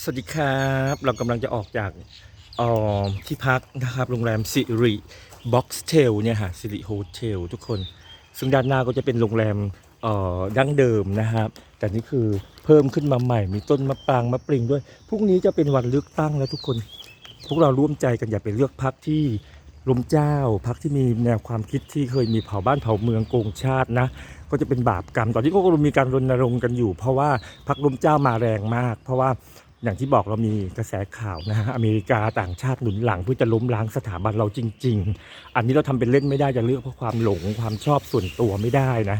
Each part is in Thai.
สวัสดีครับ เรากำลังจะออกจากออที่พักนะครับ โรงแรมสิริบ็อกซ์เทลเนี่ยฮะสิริโฮเทลทุกคน ซึ่งด้านหน้าก็จะเป็นโรงแรมเอ่อดั้งเดิมนะครับ แต่นี่คือเพิ่มขึ้นมาใหม่ มีต้นมะปรางมะปริงด้วย พรุ่งนี้จะเป็นวันเลือกตั้งแล้วทุกคน พวกเราร่วมใจกันอย่าไปเลือกพักที่ลมเจ้าพักที่มีแนวความคิดที่เคยมีเผาบ้านเผาเมืองโกงชาตินะ ก็จะเป็นบาปกรรม ตอนนี้ก็มีการรณรงค์กันอยู่ เพราะว่าพักลมเจ้ามาแรงมาก เพราะว่า อย่างที่บอกเรามีกระแสข่าวนะฮะอเมริกาต่างชาติหนุนหลังเพื่อจะล้มล้างสถาบันเราจริง ๆ อันนี้เราทำเป็นเล่นไม่ได้จะเลือกเพราะความหลงความชอบส่วนตัวไม่ได้นะ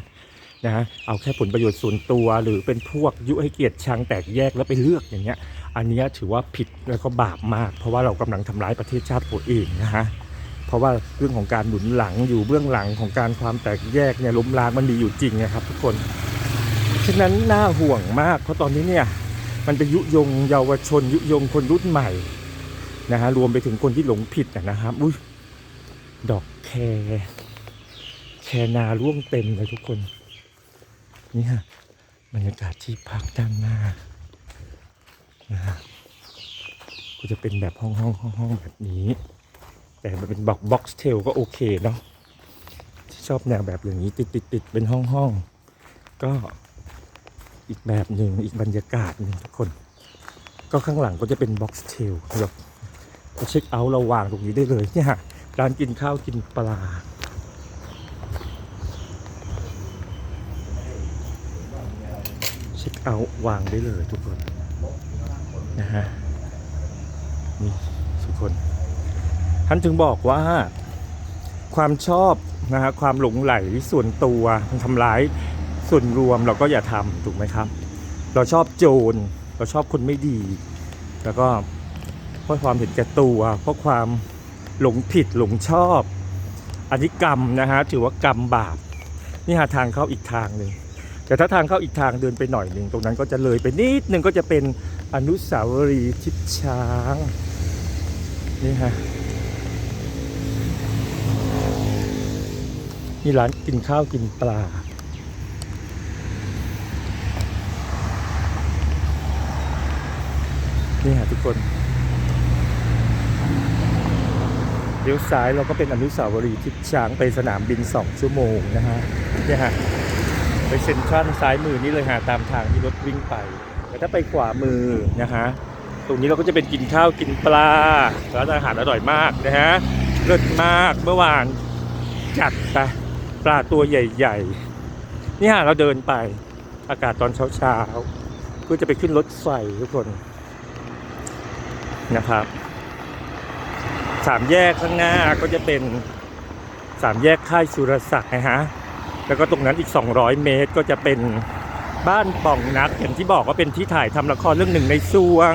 นะฮะเอาแค่ผลประโยชน์ส่วนตัวหรือเป็นพวกยุให้เกียรติชังแตกแยกแล้วไปเลือกอย่างเงี้ย อันนี้ถือว่าผิดแล้วก็บาปมาก เพราะว่าเรากำลังทำร้ายประเทศชาติตัวเองนะฮะเพราะว่าเรื่องของการหนุนหลังอยู่เบื้องหลังของการความแตกแยกเนี่ยล้มล้างมันมีอยู่จริงนะครับ ทุกคนฉะนั้นน่าห่วงมาก เพราะตอนนี้เนี่ย มันไปยุยงเยาวชน ยุยงคนรุ่นใหม่นะฮะรวมไปถึงคนที่หลงผิดนะครับอุ้ยดอกแครแคนาร่วงเต็มเลยทุกคนนี่ฮะบรรยากาศที่พักด้านหน้านะฮะก็จะเป็นแบบห้องห้องห้องห้องแบบนี้ แต่มันเป็นบ็อกบ็อกซ์เทลก็โอเคเนาะที่ชอบแนวแบบอย่างนี้ติดติดติดเป็นห้องห้องก็ อีกแบบหนึ่งอีกบรรยากาศหนึ่งทุกคน ก็ข้างหลังก็จะเป็นบ็อกซ์เทลเราเช็คเอาท์เราวางตรงนี้ได้เลยเนี่ยร้านกินข้าวกินปลาเช็คเอาท์วางได้เลยทุกคนนะฮะนี่ทุกคนท่านถึงบอกว่าความชอบนะฮะความหลงไหลส่วนตัวมันทำร้าย ส่วนรวมเราก็อย่าทำถูกไหมครับ เราชอบโจรเราชอบคนไม่ดี แล้วก็เพราะความเห็นแก่ตัวเพราะความหลงผิดหลงชอบอันนี้กรรมนะฮะถือว่ากรรมบาปนี่หาทางเข้าอีกทางหนึ่งแต่ถ้าทางเข้าอีกทางเดินไปหน่อยหนึ่งตรงนั้นก็จะเลยไปนิดหนึ่งก็จะเป็นอนุสาวรีย์ทิพช้างนี่ฮะมีร้านกินข้าวกินปลา นี่ฮะทุกคนเลี้ยวซ้ายเราก็เป็นอนุสาวรีย์ทิพช้างไปสนามบิน 2 ชั่วโมงนะฮะเนี่ยฮะไปเซ็นทรัลซ้ายมือนี่เลยฮะตามทางที่รถวิ่งไปแต่ถ้าไปขวามือนะฮะตรงนี้เราก็จะเป็นกินข้าวกินปลาร้านอาหารอร่อยมากนะฮะเลิศมากเมื่อวานจัดไปปลาตัวใหญ่ๆนี่ฮะเราเดินไปอากาศตอนเช้าๆเพื่อจะไปขึ้นรถไฟทุกคน นะครับสามแยกข้างหน้าก็จะเป็นสามแยกค่ายสุรศักดิ์นะฮะแล้วก็ตรงนั้นอีก 200 เมตรก็จะเป็นบ้านป่องนักอย่างที่บอกว่าเป็นที่ถ่ายทำละครเรื่องหนึ่งในซวง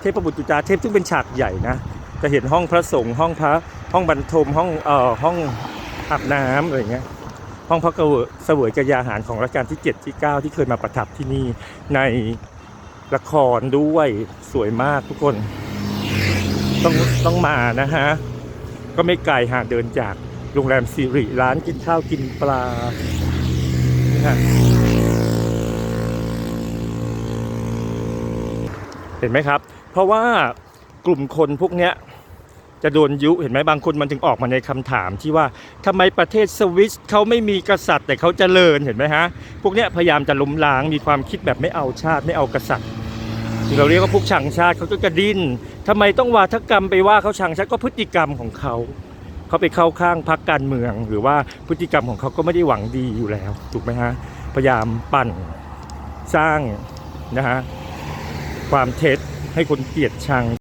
เทพบุตรจุจาเทพซึ่งเป็นฉากใหญ่นะจะเห็นห้องพระสงฆ์ห้องพระห้องบรรทมห้องเอ่อห้องอาบน้ำอะไรเงี้ยห้องพระกเสวยกยาหารของรัชกาลที่ 7 ที่ 9 ที่เคยมาประทับที่นี่ในละครด้วยสวยมากทุกคน ต้องต้องมานะฮะ ก็ไม่ไกลหากเดินจากโรงแรมสิริร้านกินข้าวกินปลาเห็นไหมครับ เพราะว่ากลุ่มคนพวกเนี้ยจะโดนยุเห็นไหมบางคนมันถึงออกมาในคำถามที่ว่าทำไมประเทศสวิสเขาไม่มีกษัตริย์แต่เขาเจริญเห็นไหมฮะ พวกเนี้ยพยายามจะล้มล้างมีความคิดแบบไม่เอาชาติไม่เอากษัตริย์ เราเรียกว่าพวกชังชาติเขาก็กระดิ้นทำไมต้องวาทกรรมไปว่าเขาชังชาติก็พฤติกรรมของเขา เขาไปเข้าข้างพรรคการเมือง หรือว่าพฤติกรรมของเขาก็ไม่ได้หวังดีอยู่แล้ว ถูกไหมฮะ พยายามปั่นสร้างนะฮะความเท็จให้คนเกลียดชัง